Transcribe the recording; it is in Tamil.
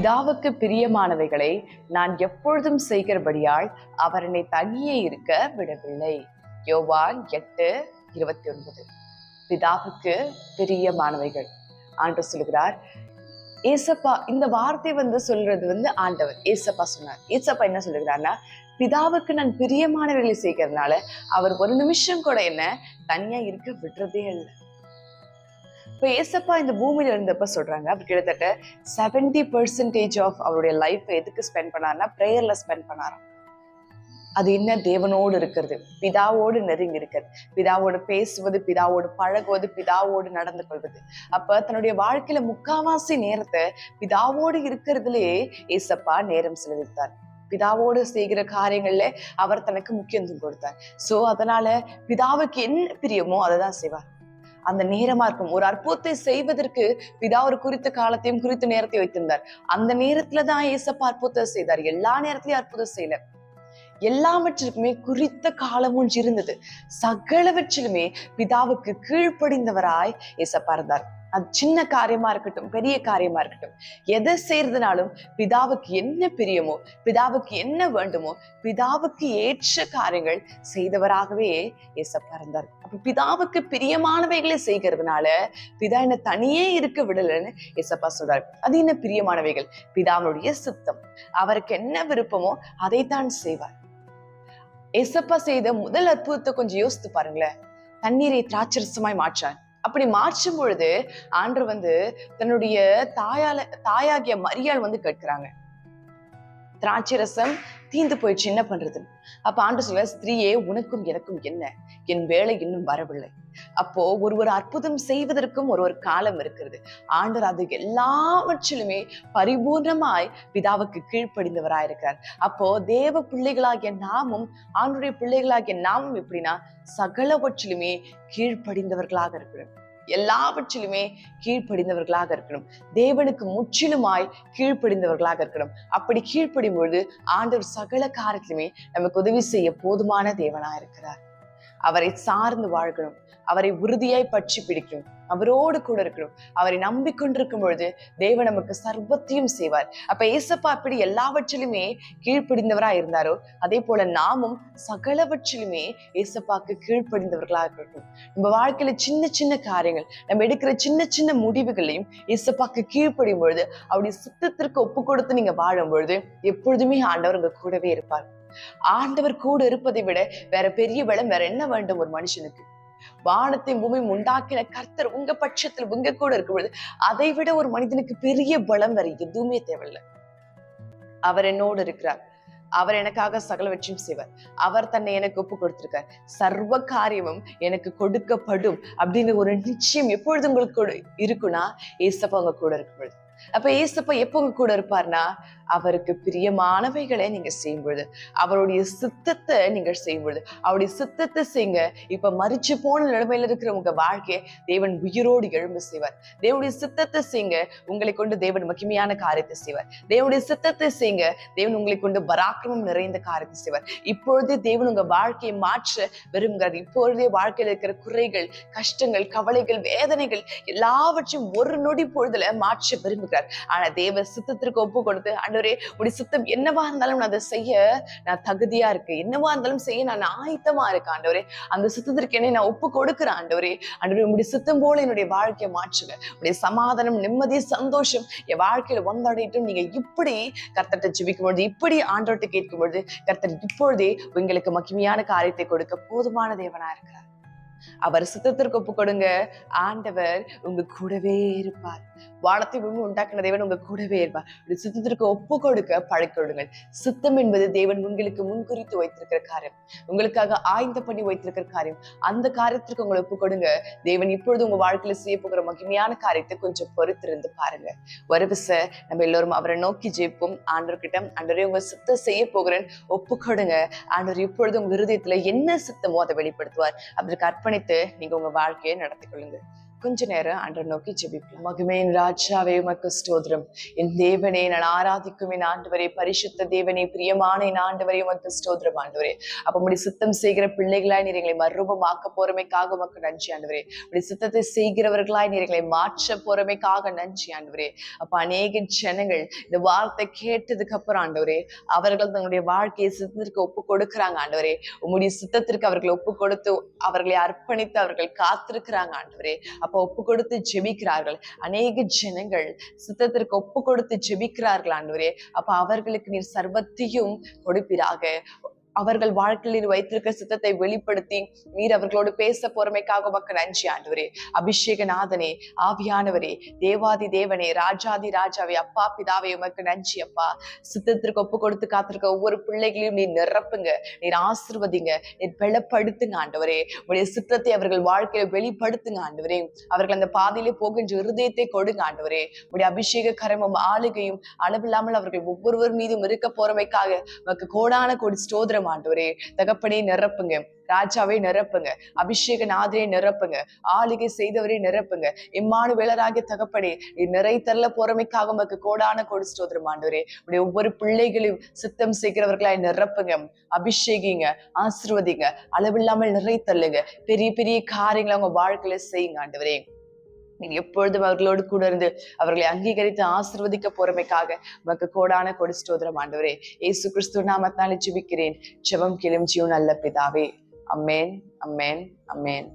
பிதாவுக்கு பிரியமானவைகளை நான் எப்பொழுதும் செய்கிறபடியால் அவர் என்னை தனியே இருக்க விடவில்லை. யோவான் எட்டு இருபத்தி ஒன்பது பிதாவுக்கு பிரியமானவைகள். ஆண்டு சொல்லுகிறார் ஏசப்பா இந்த வார்த்தை வந்து சொல்றது வந்து ஆண்டவர் ஏசப்பா சொன்னார். ஏசப்பா என்ன சொல்லுகிறார்னா பிதாவுக்கு நான் பிரியமானவர்களை செய்கிறதுனால அவர் ஒரு நிமிஷம் கூட என்ன தனியா இருக்க விடுறதே இல்லை. இப்ப ஏசப்பா இந்த பூமியில இருந்தப்ப சொல்றாங்க அப்படி கிட்டத்தட்ட செவன்டி பர்சன்டேஜ் ஆஃப் அவருடைய லைஃப் எதுக்கு ஸ்பெண்ட் பண்ணார்னா ப்ரேயர்ல ஸ்பெண்ட் பண்ணாராம். அது என்ன தேவனோடு இருக்கிறது. பிதாவோடு நெருங்கி இருக்கிறது. பிதாவோடு பேசுவது பிதாவோடு பழகுவது பிதாவோடு நடந்து கொள்வது. அப்ப தன்னுடைய வாழ்க்கையில முக்காவாசி நேரத்தை பிதாவோடு இருக்கிறதுலயே ஏசப்பா நேரம் செலவித்தார் பிதாவோடு செய்கிற காரியங்கள்ல அவர் தனக்கு முக்கியத்துவம் கொடுத்தார். சோ அதனால பிதாவுக்கு என்ன பிரியமோ அதை தான் செய்வார். அந்த நேரமா இருக்கும். ஒரு அற்புதத்தை செய்வதற்கு பிதா ஒரு குறித்த காலத்தையும் குறித்த நேரத்தையும் வைத்திருந்தார். அந்த நேரத்துல தான் ஏசப்பா அற்புதம் செய்தார். எல்லா நேரத்திலயும் அற்புதம் செய்யல. எல்லாவற்றிற்குமே குறித்த காலம் ஒன்று இருந்தது. சகலவற்றிலுமே பிதாவுக்கு கீழ்ப்படிந்தவராய் ஏசப்பா இருந்தார். அது சின்ன காரியமா இருக்கட்டும் பெரிய காரியமா இருக்கட்டும். எதை செய்யறதுனாலும் பிதாவுக்கு என்ன பிரியமோ பிதாவுக்கு என்ன வேண்டுமோ பிதாவுக்கு ஏற்ற காரியங்கள் செய்தவராகவே ஏசப்பா இருந்தார். அப்ப பிதாவுக்கு பிரியமானவைகளை செய்கிறதுனால பிதா என்ன தனியே இருக்க விடலைன்னு ஏசப்பா சொல்றாரு. அது என்ன பிரியமானவைகள்? பிதாவுடைய சித்தம். அவருக்கு என்ன விருப்பமோ அதைத்தான் செய்வார். எசப்பா செய்த முதல் அற்புதத்தை கொஞ்சம் யோசித்து பாருங்களேன். தண்ணீரை திராட்சரசமாய் மாற்றார். அப்படி மாற்றும் பொழுது ஆண்டு வந்து தன்னுடைய தாயால தாயாகிய மரியாள் வந்து கேட்கிறாங்க. திராட்சை ரசம் தீந்து போயிடுச்சு என்ன பண்றது? அப்ப ஆண்டு சொல்ல ஸ்திரீயே உனக்கும் எனக்கும் என்ன? என் வேலை இன்னும் வரவில்லை. அப்போ ஒரு ஒரு அற்புதம் செய்வதற்கும் ஒரு ஒரு காலம் இருக்கிறது. ஆண்டவர் அது எல்லாவற்றிலுமே பரிபூர்ணமாய் பிதாவுக்கு கீழ்ப்படிந்தவராய் இருக்கிறார் அப்போ தேவ பிள்ளைகளாகிய நாமும் ஆண்டுடைய பிள்ளைகளாகிய நாமும் எப்படின்னா சகலவற்றிலுமே கீழ்ப்படிந்தவர்களாக இருக்கிறோம் எல்லாவற்றிலுமே கீழ்ப்படிந்தவர்களாக இருக்கணும். தேவனுக்கு முற்றிலுமாய் கீழ்ப்படிந்தவர்களாக இருக்கணும். அப்படி கீழ்ப்படும் பொழுது ஆண்டவர் சகல காரியத்திலுமே நமக்கு உதவி செய்ய போதுமான தேவனா இருக்கிறார் அவரை சார்ந்து வாழ்கிறோம் அவரை உறுதியாய் பற்றி பிடிக்கும் அவரோடு கூட இருக்கணும். அவரை நம்பிக்கொண்டிருக்கும் பொழுது தேவன் நமக்கு சர்வத்தையும் செய்வார். அப்ப ஏசப்பா அப்படி எல்லாவற்றிலுமே கீழ்ப்படிந்தவரா இருந்தாரோ அதே போல நாமும் சகலவற்றிலுமே ஏசப்பாக்கு கீழ்ப்படிந்தவர்களா இருக்கட்டும். நம்ம வாழ்க்கையில சின்ன சின்ன காரியங்கள் நம்ம எடுக்கிற சின்ன சின்ன முடிவுகளையும் ஏசப்பாக்கு கீழ்ப்படியும் பொழுது அவருடைய சித்தத்திற்கு ஒப்பு கொடுத்து நீங்க வாழும் பொழுது எப்பொழுதுமே ஆண்டவர் உங்க கூடவே இருப்பார். ஆண்டவர் கூட இருப்பதை விட வேற பெரிய பலம் வேற என்ன வேண்டும் ஒரு மனுஷனுக்கு? வானத்தை பூமியும் உண்டாக்கின கர்த்தர் உங்க பட்சத்தில் உங்க கூட இருக்கும் பொழுது அதை விட ஒரு மனிதனுக்கு பெரிய பலம் வேற எதுவுமே தேவையில்லை. அவர் என்னோடு இருக்கிறார். அவர் எனக்காக சகலவற்றையும் செய்வார். அவர் தன்னை எனக்கு ஒப்பு கொடுத்திருக்கார் சர்வ காரியமும் எனக்கு கொடுக்கப்படும் அப்படின்னு ஒரு நிச்சயம் எப்பொழுது உங்களுக்கு கூட இருக்குன்னா ஏசப்பா உங்க கூட இருக்கும் பொழுது. அப்ப ஏசப்பா எப்ப உங்க கூட இருப்பார்னா அவருக்கு பிரியமானவைகளை நீங்க செய்யும் பொழுது அவருடைய சித்தத்தை நீங்கள் செய்யும் பொழுது அவருடைய சித்தத்தை செய்யுங்க. இப்ப மறிச்சு போன நிலைமையில இருக்கிற உங்க வாழ்க்கையை தேவன் உயிரோடு எழும்பு செய்வார். தேவனுடைய சித்தத்தை செய்யுங்க உங்களை கொண்டு தேவன் மகிமையான காரியத்தை செய்வார். தேவனுடைய சித்தத்தை செய்யுங்க தேவன் உங்களை கொண்டு பராக்கிரமம் நிறைந்த காரியத்தை செய்வார். இப்பொழுதே தேவன் உங்க வாழ்க்கையை மாற்ற விரும்புகிறார். இப்பொழுதே வாழ்க்கையில இருக்கிற குறைகள் கஷ்டங்கள் கவலைகள் வேதனைகள் எல்லாவற்றையும் ஒரு நொடி பொழுதுல மாற்ற விரும்புகிறார். ஆனா தேவ சித்தத்திற்கு ஒப்பு கொடுத்து ஆண்டவரே உடைய சித்தம் என்னவா இருந்தாலும் நான் அதை செய்ய நான் தகுதியா இருக்கேன். என்னவா இருந்தாலும் செய்ய நான் ஆயத்தமா இருக்கேன் ஆண்டவரே. அந்த சித்தத்திற்கு என்னை நான் ஒப்பு கொடுக்குறேன் ஆண்டவரே. ஆண்டவரே உடைய சித்தம் போல என்னுடைய வாழ்க்கையை மாற்றுங்க. உடைய சமாதானம் நிம்மதி சந்தோஷம் என் வாழ்க்கையில வந்தடையட்டும். நீங்க இப்படி கர்த்தர்ட்ட ஜிபிக்கும் பொழுது இப்படி ஆண்டவர்கிட்ட கேட்கும் பொழுது கர்த்தர் இப்பொழுதே உங்களுக்கு மகிமையான காரியத்தை கொடுக்க போதுமான தேவனா இருக்கிறார். அவர் சித்தத்திற்கு ஒப்பு கொடுங்க. ஆண்டவர் உங்க கூடவே இருப்பார். வானத்தை பூமி உண்டாக்கின தேவன் உங்க கூடவே இருப்பார். சித்தத்திற்கு ஒப்பு கொடுக்க பழக்கிடுங்கள் சித்தம் என்பது தேவன் உங்களுக்கு முன்குறித்து வைத்திருக்கிற காரியம். உங்களுக்காக ஆய்ந்த பண்ணி வைத்திருக்கிற காரியம். அந்த காரியத்திற்கு உங்களை ஒப்பு கொடுங்க. தேவன் இப்பொழுது உங்க வாழ்க்கையில செய்ய போகிற மகிமையான காரியத்தை கொஞ்சம் பொறுத்திருந்து பாருங்க. ஒரு நம்ம எல்லோரும் அவரை நோக்கி ஜெயிப்போம் ஆண்டவர்கிட்ட ஆண்டவரே உங்க சித்தம் செய்ய போகிறேன். ஒப்பு கொடுங்க. ஆண்டவர் இப்பொழுது உங்க இருதயத்துல என்ன சித்தமோ அதை வெளிப்படுத்துவார். அதற்கு அர்ப்பணித்து நீங்க உங்க வாழ்க்கையை நடத்தி கொள்ளுங்க கொஞ்ச நேரம் அன்று நோக்கி ஜெபிப்போம். மகிமையின் ராஜாவே உமக்கு ஸ்தோத்திரம். என் தேவனே நான் ஆராதிக்கும் என் ஆண்டவரே பரிசுத்த தேவனே பிரியமான என் ஆண்டவரே உமக்கு ஸ்தோத்திரம் ஆண்டவரே. அப்ப உம்முடைய சித்தம் செய்கிற பிள்ளைகளாய் நீர் எங்களை மறுரூபமாக்க போறமைக்காக உமக்கு நன்றி ஆண்டவரே. உடைய சித்தத்தை செய்கிறவர்களாய் நீர் எங்களை மாற்ற போறமைக்காக நன்றி ஆண்டவரே. அப்ப அநேக ஜனங்கள் இந்த வார்த்தை கேட்டதுக்கு அப்புறம் ஆண்டவரே அவர்கள் தங்களுடைய வாழ்க்கையை சித்தத்திற்கு ஒப்பு கொடுக்கிறாங்க ஆண்டவரே. உம்முடைய சித்தத்திற்கு அவர்களை ஒப்பு கொடுத்து அவர்களை அர்ப்பணித்து அவர்கள் காத்திருக்கிறாங்க ஆண்டவரே. அப்போ ஒப்பு கொடுத்து ஜெபிக்கிறார்கள். அநேக ஜனங்கள் சித்தத்திற்கு ஒப்பு கொடுத்து ஜெபிக்கிறார்கள் ஆண்டவரே. அப்ப அவர்களுக்கு நீர் சர்வத்தையும் கொடுப்பீராக. அவர்கள் வாழ்க்கையில் வைத்திருக்க சித்தத்தை வெளிப்படுத்தி நீர் அவர்களோடு பேச போறமைக்காக உமக்கு நன்றி ஆண்டவரே. அபிஷேகநாதனே ஆவியானவரே தேவாதி தேவனே ராஜாதி ராஜாவே அப்பா பிதாவே உமக்கு நன்றி அப்பா. சித்தத்திற்கு ஒப்பு கொடுத்து காத்திருக்க ஒவ்வொரு பிள்ளைகளையும் நீர் நிரப்புங்க. நீர் ஆசிர்வதிங்க. நீர் பலப்படுத்துங்க ஆண்டவரே. உடைய சித்தத்தை அவர்கள் வாழ்க்கையில வெளிப்படுத்துங்க ஆண்டவரே. அவர்கள் அந்த பாதையிலே போகின்ற இருதயத்தை கொடுங்க ஆண்டவரே. உடைய அபிஷேக கரமும் ஆளுகையும் அளவில்லாமல் அவர்கள் ஒவ்வொருவர் மீதும் இருக்க போறமைக்காக உமக்கு கோடான கோடி ஸ்தோத்திரம் ஆண்டவரே தகப்பனே நிரப்புங்க. ராஜாவை நிரப்புங்க. அபிஷேக நாதரை நிரப்புங்க. ஆளுகை செய்தவரை நிரப்புங்க. இம்மானு வேளராகிய தகப்பனே நீ நிறை தரல போறமைக்காக உமக்கு கோடான கோடி ஸ்தோத்திரம் ஆண்டவரே. உடைய ஒவ்வொரு பிள்ளைகளையும் சித்தம் செய்கிறவர்களாய் நிரப்புங்க. அபிஷேகிங்க ஆசிர்வதிங்க. அளவில்லாமல் நிறை தள்ளுங்க. பெரிய பெரிய காரியங்களை அவங்க வாழ்க்கையில செய்யுங்க ஆண்டவரே. நீ எப்பொழுதும் அவர்களோடு கூட இருந்து அவர்களை அங்கீகரித்து ஆசிர்வதிக்க போறமைக்காக உமக்கு கோடான கொடி ஸ்தோத்திரம் ஆண்டவரே. இயேசு கிறிஸ்து நாமத்தாலே ஜிபிக்கிறேன். ஜெபம் கிளும் ஜீவன் நல்ல பிதாவே. Amen amen amen.